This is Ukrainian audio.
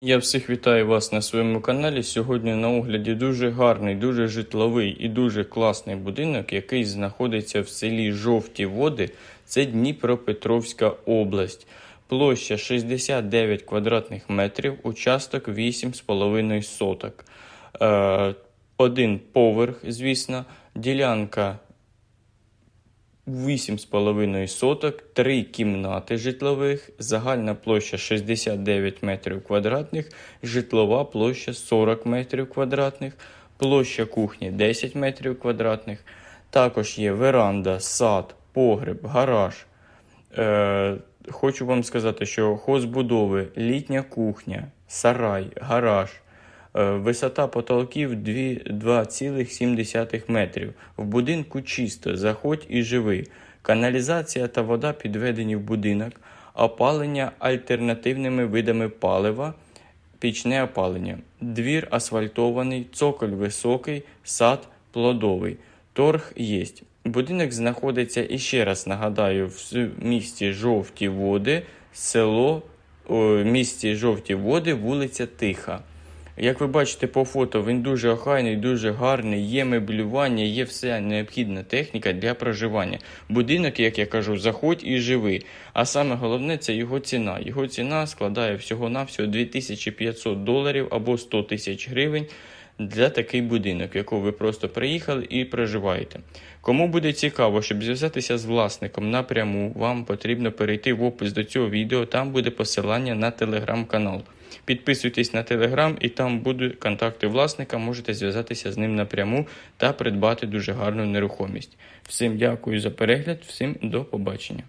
Я всіх вітаю вас на своєму каналі. Сьогодні на огляді дуже гарний, дуже житловий і дуже класний будинок, який знаходиться в селі Жовті Води. Це Дніпропетровська область. Площа 69 квадратних метрів, участок 8,5 соток. Е, один поверх, звісно, ділянка 8,5 соток, 3 кімнати житлових, загальна площа 69 метрів квадратних, житлова площа 40 метрів квадратних, площа кухні 10 метрів квадратних. Також є веранда, сад, погреб, гараж. Е, хочу вам сказати, що хозбудови, літня кухня, сарай, гараж. Е, Висота потолків 2,7 метрів. В будинку чисто, заходь і живи. Каналізація та вода підведені в будинок, опалення альтернативними видами палива, пічне опалення. Двір асфальтований, цоколь високий, сад плодовий. Торг є. Будинок знаходиться, і ще раз нагадаю, в місті Жовті Води, село, о, місті Жовті Води, вулиця Тиха. Як ви бачите по фото, він дуже охайний, дуже гарний, є меблювання, є вся необхідна техніка для проживання. Будинок, як я кажу, заходь і живи. А саме головне це його ціна. Його ціна складає всього-навсього 2500 доларів або 100 тисяч гривень для такий будинок, в якого ви просто приїхали і проживаєте. Кому буде цікаво, щоб зв'язатися з власником напряму, вам потрібно перейти в опис до цього відео. Там буде посилання на телеграм-канал. Підписуйтесь на телеграм, і там будуть контакти власника. Можете зв'язатися з ним напряму та придбати дуже гарну нерухомість. Всім дякую за перегляд, всім до побачення.